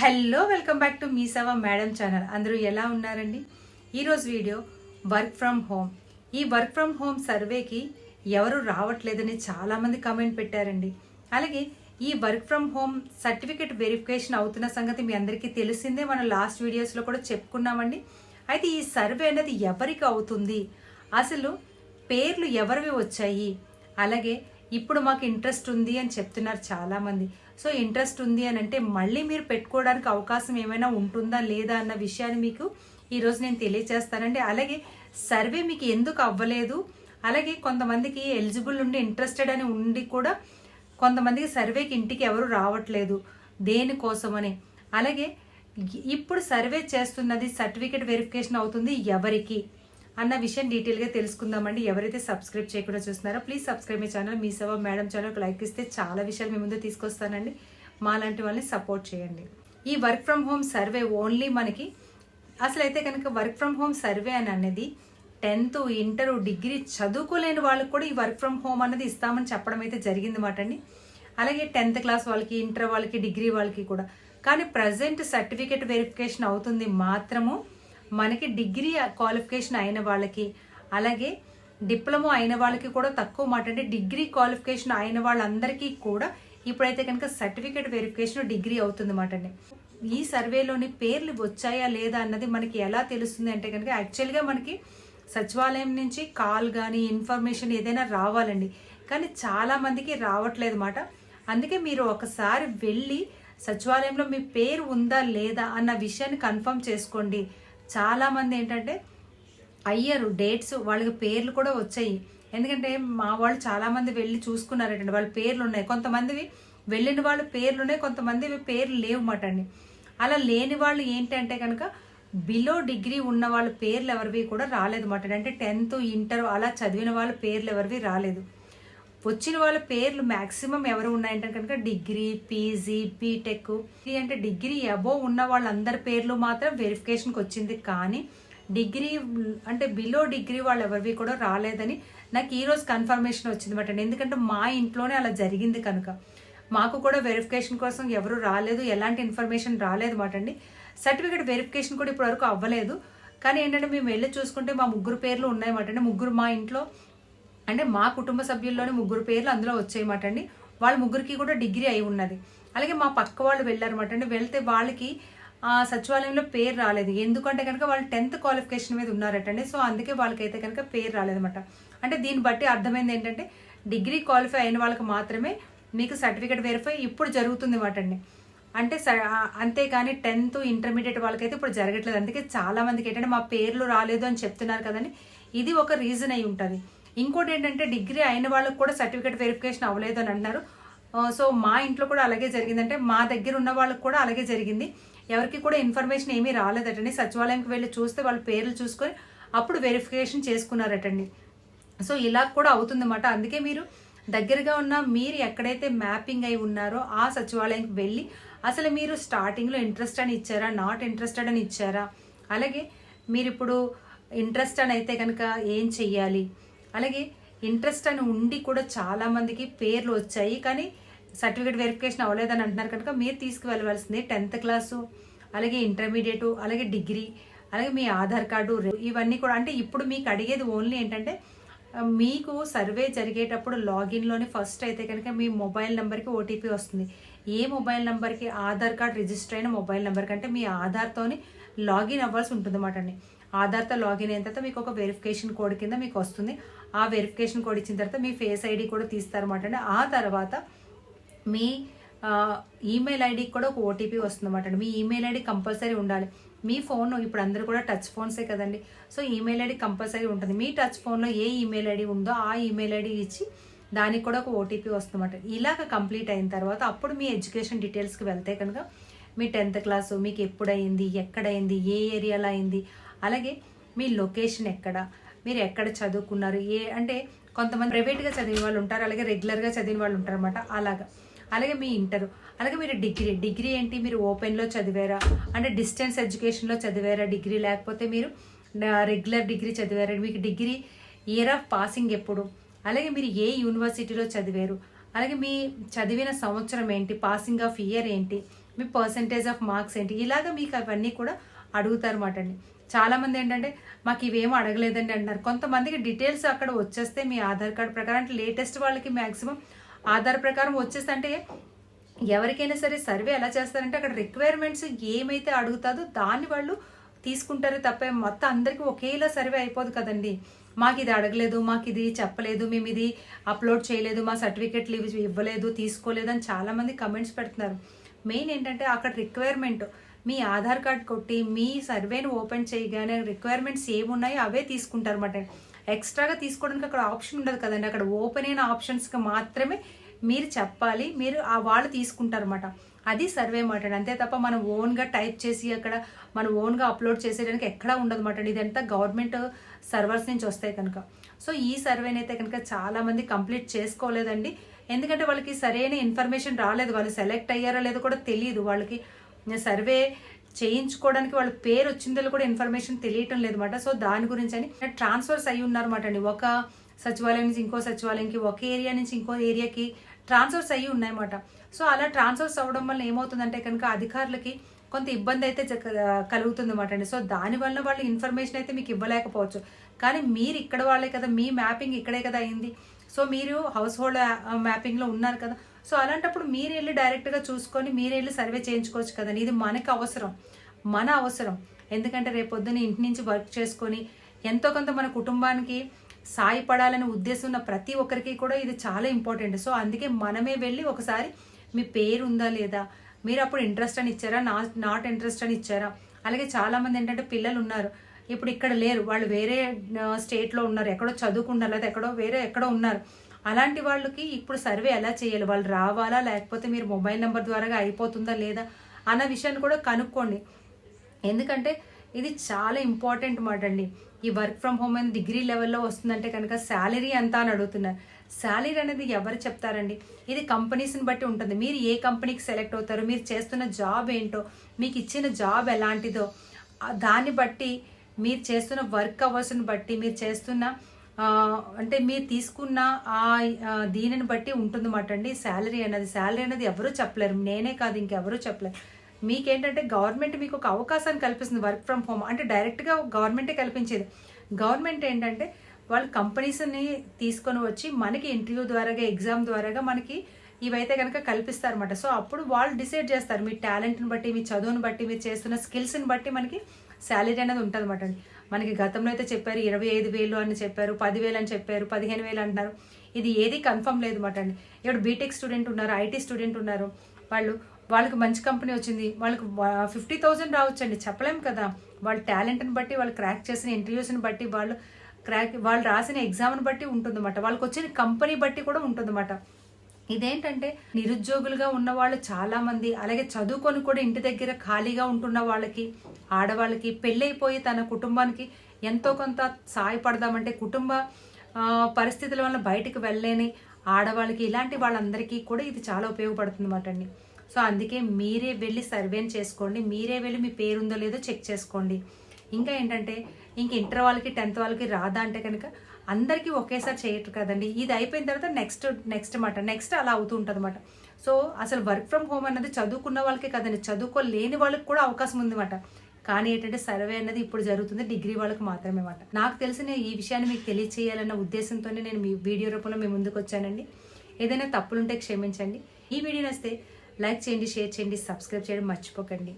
Hello welcome back to మీ సవా madam channel అందరూ ఎలా ఉన్నారండి? ఈరోజు వీడియో వర్క్ ఫ్రమ్ హోమ్ ఈ వర్క్ ఫ్రమ్ హోమ్ సర్వేకి ఎవరు రావట్లేదని చాలామంది కామెంట్ పెట్టారండి. అలాగే ఈ work from home certificate verification అవుతున్న సంగతి మీ అందరికీ తెలిసిందే. మనం లాస్ట్ వీడియోస్లో కూడా చెప్పుకున్నామండి. అయితే ఈ సర్వే అనేది ఎవరికి అవుతుంది? అసలు పేర్లు ఎవరివి వచ్చాయి? అలాగే ఇప్పుడు మాకు ఇంట్రెస్ట్ ఉంది అని చెప్తున్నారు చాలామంది. సో ఇంట్రెస్ట్ ఉంది అని అంటే మళ్ళీ మీరు పెట్టుకోవడానికి అవకాశం ఏమైనా ఉంటుందా లేదా అన్న విషయాన్ని మీకు ఈరోజు నేను తెలియచేస్తానండి. అలాగే సర్వే మీకు ఎందుకు అవ్వలేదు? అలాగే కొంతమందికి ఎలిజిబుల్ ఉండి ఇంట్రెస్టెడ్ అని ఉండి కూడా కొంతమందికి సర్వేకి ఇంటికి ఎవరు రావట్లేదు దేనికోసమని. అలాగే ఇప్పుడు సర్వే చేస్తున్నది సర్టిఫికేట్ వెరిఫికేషన్ అవుతుంది ఎవరికి? అన్న విషయం డీటెయిల్గా తెలుసుకుందామండి. ఎవరైతే సబ్స్క్రైబ్ చేయకుండా చూస్తున్నారో ప్లీజ్ సబ్స్క్రైబ్ మై ఛానల్. మీ సేవ మేడం ఛానల్కి లైక్ ఇస్తే చాలా విషయాలు మీ ముందు తీసుకొస్తానండి. మా లాంటి వాళ్ళని సపోర్ట్ చేయండి. ఈ work from home survey only మనకి అసలు అయితే కనుక వర్క్ ఫ్రమ్ హోమ్ సర్వే అని అనేది టెన్త్ ఇంటర్ డిగ్రీ చదువుకోలేని వాళ్ళకి కూడా ఈ వర్క్ ఫ్రమ్ హోమ్ అనేది ఇస్తామని చెప్పడం అయితే జరిగింది మాట అండి. అలాగే టెన్త్ క్లాస్ వాళ్ళకి ఇంటర్ వాళ్ళకి డిగ్రీ వాళ్ళకి కూడా. కానీ ప్రజెంట్ సర్టిఫికేట్ వెరిఫికేషన్ అవుతుంది మాత్రము మనకి డిగ్రీ క్వాలిఫికేషన్ అయిన వాళ్ళకి అలాగే డిప్లొమా అయిన వాళ్ళకి కూడా తక్కువ మాట. అంటే డిగ్రీ క్వాలిఫికేషన్ అయిన వాళ్ళందరికీ కూడా ఇప్పుడైతే కనుక సర్టిఫికేట్ వెరిఫికేషన్ డిగ్రీ అవుతుంది మాట అండి. ఈ సర్వేలోని పేర్లు వచ్చాయా లేదా అన్నది మనకి ఎలా తెలుస్తుంది అంటే కనుక యాక్చువల్గా మనకి సచివాలయం నుంచి కాల్ కానీ ఇన్ఫర్మేషన్ ఏదైనా రావాలండి. కానీ చాలామందికి రావట్లేదు మాట. అందుకే మీరు ఒకసారి వెళ్ళి సచివాలయంలో మీ పేరు ఉందా లేదా అన్న విషయాన్ని కన్ఫర్మ్ చేసుకోండి. చాలామంది ఏంటంటే అయ్యారు డేట్స్ వాళ్ళకి పేర్లు కూడా వచ్చాయి. ఎందుకంటే మా వాళ్ళు చాలామంది వెళ్ళి చూసుకున్నారంటే వాళ్ళ పేర్లు ఉన్నాయి. కొంతమందివి వెళ్ళిన వాళ్ళ పేర్లు ఉన్నాయి కొంతమంది పేర్లు లేవు మాట అండి. అలా లేని వాళ్ళు ఏంటంటే కనుక బిలో డిగ్రీ ఉన్న వాళ్ళ పేర్లు ఎవరివి కూడా రాలేదు మాట అంటే టెన్త్ ఇంటర్ అలా చదివిన వాళ్ళ పేర్లు ఎవరివి రాలేదు. వచ్చిన వాళ్ళ పేర్లు మ్యాక్సిమం ఎవరు ఉన్నాయంటే కనుక డిగ్రీ పీజీ బీటెక్. అంటే డిగ్రీ అబోవ్ ఉన్న వాళ్ళందరి పేర్లు మాత్రం వెరిఫికేషన్కి వచ్చింది. కానీ డిగ్రీ అంటే బిలో డిగ్రీ వాళ్ళు ఎవరివి కూడా రాలేదని నాకు ఈరోజు కన్ఫర్మేషన్ వచ్చింది మాట ఎందుకంటే మా ఇంట్లోనే అలా జరిగింది కనుక. మాకు కూడా వెరిఫికేషన్ కోసం ఎవరు రాలేదు ఎలాంటి ఇన్ఫర్మేషన్ రాలేదు మాట అండి. సర్టిఫికేట్ వెరిఫికేషన్ కూడా ఇప్పటివరకు అవ్వలేదు. కానీ ఏంటంటే మేము వెళ్ళి చూసుకుంటే మా ముగ్గురు పేర్లు ఉన్నాయన్నమాట అండి. ముగ్గురు మా ఇంట్లో అంటే మా కుటుంబ సభ్యుల్లోనే ముగ్గురు పేర్లు అందులో వచ్చాయన్నమాట అండి. వాళ్ళ ముగ్గురికి కూడా డిగ్రీ అయి ఉన్నది. అలాగే మా పక్క వాళ్ళు వెళ్ళారన్నమాట అండి. వెళ్తే వాళ్ళకి ఆ సచివాలయంలో పేరు రాలేదు. ఎందుకంటే కనుక వాళ్ళు టెన్త్ క్వాలిఫికేషన్ మీద ఉన్నారటండి సో అందుకే వాళ్ళకైతే కనుక పేరు రాలేదన్నమాట. అంటే దీన్ని బట్టి అర్థమైంది ఏంటంటే డిగ్రీ క్వాలిఫై అయిన వాళ్ళకి మాత్రమే మీకు సర్టిఫికేట్ వెరిఫై ఇప్పుడు జరుగుతుంది మాట అండి. అంటే అంతేకాని టెన్త్ ఇంటర్మీడియట్ వాళ్ళకైతే ఇప్పుడు జరగట్లేదు. అందుకే చాలామందికి ఏంటంటే మా పేర్లు రాలేదు అని చెప్తున్నారు కదండి. ఇది ఒక రీజన్ అయి ఉంటుంది. ఇంకోటి ఏంటంటే డిగ్రీ అయిన వాళ్ళకి కూడా సర్టిఫికేట్ వెరిఫికేషన్ అవ్వలేదు అని అంటున్నారు. సో మా ఇంట్లో కూడా అలాగే జరిగిందంటే మా దగ్గర ఉన్న వాళ్ళకి కూడా అలాగే జరిగింది. ఎవరికి కూడా ఇన్ఫర్మేషన్ ఏమీ రాలేదటండి. సచివాలయంకి వెళ్ళి చూస్తే వాళ్ళ పేర్లు చూసుకొని అప్పుడు వెరిఫికేషన్ చేసుకున్నారటండి. సో ఇలా కూడా అవుతుందన్నమాట. అందుకే మీరు దగ్గరగా ఉన్న మీరు ఎక్కడైతే మ్యాపింగ్ అయి ఉన్నారో ఆ సచివాలయంకి వెళ్ళి అసలు మీరు స్టార్టింగ్లో ఇంట్రెస్ట్ అని ఇచ్చారా? నాట్ ఇంట్రెస్టెడ్ అని ఇచ్చారా? అలాగే మీరు ఇప్పుడు ఇంట్రెస్ట్ అని అయితే కనుక ఏం చెయ్యాలి? అలాగే ఇంట్రెస్ట్ అని ఉండి కూడా చాలామందికి పేర్లు వచ్చాయి కానీ సర్టిఫికేట్ వెరిఫికేషన్ అవ్వలేదని అంటున్నారు కనుక మీరు తీసుకువెళ్ళవలసింది టెన్త్ క్లాసు అలాగే ఇంటర్మీడియట్ అలాగే డిగ్రీ అలాగే మీ ఆధార్ కార్డు ఇవన్నీ కూడా. అంటే ఇప్పుడు మీకు అడిగేది ఓన్లీ ఏంటంటే మీకు సర్వే జరిగేటప్పుడు లాగిన్లోని ఫస్ట్ అయితే కనుక మీ మొబైల్ నెంబర్కి ఓటీపీ వస్తుంది. ఏ మొబైల్ నెంబర్కి? ఆధార్ కార్డ్ రిజిస్టర్ అయిన మొబైల్ నెంబర్ కంటే మీ ఆధార్తోని లాగిన్ అవ్వాల్సి ఉంటుంది అన్నమాట అండి. ఆధార్తో లాగిన్ అయిన తర్వాత మీకు ఒక వెరిఫికేషన్ కోడ్ కింద మీకు వస్తుంది. ఆ వెరిఫికేషన్ కోడ్ ఇచ్చిన తర్వాత మీ ఫేస్ ఐడి కూడా తీస్తారన్నమాట అండి. ఆ తర్వాత మీ ఈమెయిల్ ఐడికి కూడా ఒక ఓటీపీ వస్తుందన్నమాట అండి. మీ ఈమెయిల్ ఐడి కంపల్సరీ ఉండాలి. మీ ఫోన్ ఇప్పుడు అందరూ కూడా టచ్ ఫోన్సే కదండి. సో ఈమెయిల్ ఐడి కంపల్సరీ ఉంటుంది. మీ టచ్ ఫోన్లో ఏ ఈమెయిల్ ఐడి ఉందో ఆ ఈమెయిల్ ఐడి ఇచ్చి దానికి కూడా ఒక ఓటీపీ వస్తుందన్నమాట ఇలాగ కంప్లీట్ అయిన తర్వాత అప్పుడు మీ ఎడ్యుకేషన్ డీటెయిల్స్కి వెళ్తే కనుక మీ టెన్త్ క్లాసు మీకు ఎప్పుడైంది ఎక్కడైంది ఏ ఏరియాలో అయింది అలాగే మీ లొకేషన్ ఎక్కడ? మీరు ఎక్కడ చదువుకున్నారు? ఏ అంటే కొంతమంది ప్రైవేట్గా చదివిన వాళ్ళు ఉంటారు అలాగే రెగ్యులర్గా చదివిన వాళ్ళు ఉంటారు అనమాట అలాగా. అలాగే మీ ఇంటర్ అలాగే మీరు డిగ్రీ డిగ్రీ ఏంటి? మీరు ఓపెన్లో చదివారా? అంటే డిస్టెన్స్ ఎడ్యుకేషన్లో చదివారా డిగ్రీ లేకపోతే మీరు రెగ్యులర్ డిగ్రీ చదివారా? మీకు డిగ్రీ ఇయర్ ఆఫ్ పాసింగ్ ఎప్పుడు? అలాగే మీరు ఏ యూనివర్సిటీలో చదివారు? అలాగే మీ చదివిన సంవత్సరం ఏంటి? పాసింగ్ ఆఫ్ ఇయర్ ఏంటి? మీ పర్సంటేజ్ ఆఫ్ మార్క్స్ ఏంటి? ఇలాగ మీకు అవన్నీ కూడా అడుగుతారు మాట అండి. చాలామంది ఏంటంటే మాకు ఇవేం అడగలేదండి అంటున్నారు. కొంతమందికి డీటెయిల్స్ అక్కడ వచ్చేస్తే మీ ఆధార్ కార్డ్ ప్రకారం అంటే లేటెస్ట్ వాళ్ళకి మ్యాక్సిమం ఆధార్ ప్రకారం వచ్చేస్తే అంటే ఎవరికైనా సరే సర్వే ఎలా చేస్తారంటే అక్కడ రిక్వైర్మెంట్స్ ఏమైతే అడుగుతుందో దాన్ని వాళ్ళు తీసుకుంటారు తప్ప మొత్తం అందరికీ ఒకేలా సర్వే అయిపోదు కదండి. మాకు ఇది అడగలేదు మాకు ఇది చెప్పలేదు మేము ఇది అప్లోడ్ చేయలేదు మా సర్టిఫికెట్లు ఇవి ఇవ్వలేదు తీసుకోలేదు అని చాలామంది కమెంట్స్ పెడుతున్నారు. మెయిన్ ఏంటంటే అక్కడ రిక్వైర్మెంట్ మీ ఆధార్ కార్డ్ కొట్టి మీ సర్వేని ఓపెన్ చేయగానే రిక్వైర్మెంట్స్ ఏమున్నాయో అవే తీసుకుంటారు అనమాట ఎక్స్ట్రాగా తీసుకోవడానికి అక్కడ ఆప్షన్ ఉండదు కదండి. అక్కడ ఓపెన్ అయిన ఆప్షన్స్కి మాత్రమే మీరు చెప్పాలి మీరు ఆ వాళ్ళు తీసుకుంటారన్నమాట. అది సర్వే మాట. అంతే తప్ప మనం ఓన్గా టైప్ చేసి అక్కడ మనం ఓన్గా అప్లోడ్ చేసేయడానికి ఎక్కడా ఉండదు మాట ఇదంతా గవర్నమెంట్ సర్వర్స్ నుంచి వస్తాయి కనుక. సో ఈ సర్వేని అయితే కనుక చాలామంది కంప్లీట్ చేసుకోలేదండి. ఎందుకంటే వాళ్ళకి సరైన ఇన్ఫర్మేషన్ రాలేదు. వాళ్ళు సెలెక్ట్ అయ్యారో లేదో కూడా తెలియదు వాళ్ళకి. సర్వే చేయించుకోవడానికి వాళ్ళ పేరు వచ్చిందో కూడా ఇన్ఫర్మేషన్ తెలియటం లేదన్నమాట సో దాని గురించి అని ట్రాన్స్ఫర్స్ అయి ఉన్నారన్నమాట అండి. ఒక సచివాలయం నుంచి ఇంకో సచివాలయంకి ఒక ఏరియా నుంచి ఇంకో ఏరియాకి ట్రాన్స్ఫర్స్ అయ్యి ఉన్నాయన్నమాట సో అలా ట్రాన్స్ఫర్స్ అవ్వడం వల్ల ఏమవుతుందంటే కనుక అధికారులకి కొంత ఇబ్బంది అయితే కలుగుతుంది అనమాట అండి. సో దానివల్ల వాళ్ళు ఇన్ఫర్మేషన్ అయితే మీకు ఇవ్వలేకపోవచ్చు. కానీ మీరు ఇక్కడ వాళ్ళే కదా మీ మ్యాపింగ్ ఇక్కడే కదా అయింది. సో మీరు హౌస్ హోల్డ్ మ్యాపింగ్లో ఉన్నారు కదా సో అలాంటప్పుడు మీరు వెళ్ళి డైరెక్ట్గా చూసుకొని మీరు వెళ్ళి సర్వే చేయించుకోవచ్చు కదండి ఇది మనకు అవసరం మన అవసరం. ఎందుకంటే రేపొద్దున ఇంటి నుంచి వర్క్ చేసుకొని ఎంతో కొంత మన కుటుంబానికి సాయపడాలనే ఉద్దేశం ఉన్న ప్రతి ఒక్కరికి కూడా ఇది చాలా ఇంపార్టెంట్. సో అందుకే మనమే వెళ్ళి ఒకసారి మీ పేరు ఉందా లేదా మీరు అప్పుడు ఇంట్రెస్ట్ అని ఇచ్చారా నా నాట్ ఇంట్రెస్ట్ అని ఇచ్చారా? అలాగే చాలామంది ఏంటంటే పిల్లలు ఉన్నారు ఇప్పుడు ఇక్కడ లేరు వాళ్ళు వేరే స్టేట్లో ఉన్నారు ఎక్కడో చదువుకున్నారు లేదా ఎక్కడో వేరే ఎక్కడో ఉన్నారు. అలాంటి వాళ్ళకి ఇప్పుడు సర్వే ఎలా చేయాలి? వాళ్ళు రావాలా? లేకపోతే మీరు మొబైల్ నెంబర్ ద్వారా అయిపోతుందా లేదా? అన్న విషయాన్ని కూడా కనుక్కోండి. ఎందుకంటే ఇది చాలా ఇంపార్టెంట్ మాట అండి. ఈ వర్క్ ఫ్రమ్ హోమ్ అనేది డిగ్రీ లెవెల్లో వస్తుందంటే కనుక శాలరీ ఎంత అని అడుగుతున్నారు. శాలరీ అనేది ఎవరు చెప్తారండి? ఇది కంపెనీస్ని బట్టి ఉంటుంది. మీరు ఏ కంపెనీకి సెలెక్ట్ అవుతారో? మీరు చేస్తున్న జాబ్ ఏంటో? మీకు ఇచ్చిన జాబ్ ఎలాంటిదో? దాన్ని బట్టి మీరు చేస్తున్న వర్క్ అవర్స్ని బట్టి మీరు చేస్తున్న అంటే మీరు తీసుకున్న ఆ దీనిని బట్టి ఉంటుందన్నమాట అండి శాలరీ అనేది. శాలరీ అనేది ఎవరూ చెప్పలేరు. నేనే కాదు ఇంకెవరూ చెప్పలేరు. మీకేంటంటే గవర్నమెంట్ మీకు ఒక అవకాశాన్ని కల్పిస్తుంది వర్క్ ఫ్రమ్ హోమ్ అంటే డైరెక్ట్గా గవర్నమెంటే కల్పించేది. గవర్నమెంట్ ఏంటంటే వాళ్ళు కంపెనీస్ని తీసుకొని వచ్చి మనకి ఇంటర్వ్యూ ద్వారాగా ఎగ్జామ్ ద్వారాగా మనకి ఇవైతే కనుక కల్పిస్తారన్నమాట. సో అప్పుడు వాళ్ళు డిసైడ్ చేస్తారు మీ టాలెంట్ని బట్టి మీ చదువుని బట్టి మీరు చేస్తున్న స్కిల్స్ని బట్టి మనకి శాలరీ అనేది ఉంటుంది అనమాట అండి. మనకి గతంలో అయితే చెప్పారు ఇరవై ఐదు వేలు అని చెప్పారు పదివేలు అని చెప్పారు పదిహేను వేలు అంటున్నారు. ఇది ఏది కన్ఫర్మ్ లేదు మాట అండి. ఇప్పుడు బీటెక్ స్టూడెంట్ ఉన్నారు ఐటీ స్టూడెంట్ ఉన్నారు వాళ్ళు వాళ్ళకి మంచి కంపెనీ వచ్చింది వాళ్ళకి ఫిఫ్టీ థౌజండ్ రావచ్చండి. చెప్పలేం కదా. వాళ్ళ టాలెంట్ని బట్టి వాళ్ళు క్రాక్ చేసిన ఇంటర్వ్యూస్ని బట్టి వాళ్ళు క్రాక్ వాళ్ళు రాసిన ఎగ్జామ్ని బట్టి ఉంటుందన్నమాట. వాళ్ళకి వచ్చిన కంపెనీ బట్టి కూడా ఉంటుందన్నమాట. ఇదేంటంటే నిరుద్యోగులుగా ఉన్న వాళ్ళు చాలామంది అలాగే చదువుకొని కూడా ఇంటి దగ్గర ఖాళీగా ఉంటున్న వాళ్ళకి ఆడవాళ్ళకి పెళ్ళైపోయి తన కుటుంబానికి ఎంతో కొంత సాయపడదామంటే కుటుంబ పరిస్థితుల వల్ల బయటకు వెళ్ళలేని ఆడవాళ్ళకి ఇలాంటి వాళ్ళందరికీ కూడా ఇది చాలా ఉపయోగపడుతుంది అన్నమాట అండి. సో అందుకే మీరే వెళ్ళి సర్వేని చేసుకోండి మీరే వెళ్ళి మీ పేరుందో లేదో చెక్ చేసుకోండి. ఇంకా ఏంటంటే ఇంక ఇంటర్ వాళ్ళకి టెన్త్ వాళ్ళకి రాదా అంటే కనుక అందరికీ ఒకేసారి చేయటం కదండి. ఇది అయిపోయిన తర్వాత నెక్స్ట్ నెక్స్ట్ మాట నెక్స్ట్ అలా అవుతూ ఉంటుంది అనమాట సో అసలు వర్క్ ఫ్రమ్ హోమ్ అన్నది చదువుకున్న వాళ్ళకే కదండి. చదువుకోలేని వాళ్ళకి కూడా అవకాశం ఉంది అనమాట కానీ ఏంటంటే సర్వే అనేది ఇప్పుడు జరుగుతుంది. డిగ్రీ వాళ్ళకి మాత్రమే మాట నాకు తెలిసిన ఈ విషయాన్ని మీకు తెలియచేయాలన్న ఉద్దేశంతోనే నేను మీ వీడియో రూపంలో మీ ముందుకు వచ్చానండి. ఏదైనా తప్పులుంటే క్షమించండి. ఈ వీడియో నస్తే లైక్ చేయండి షేర్ చేయండి సబ్స్క్రైబ్ చేయడం మర్చిపోకండి.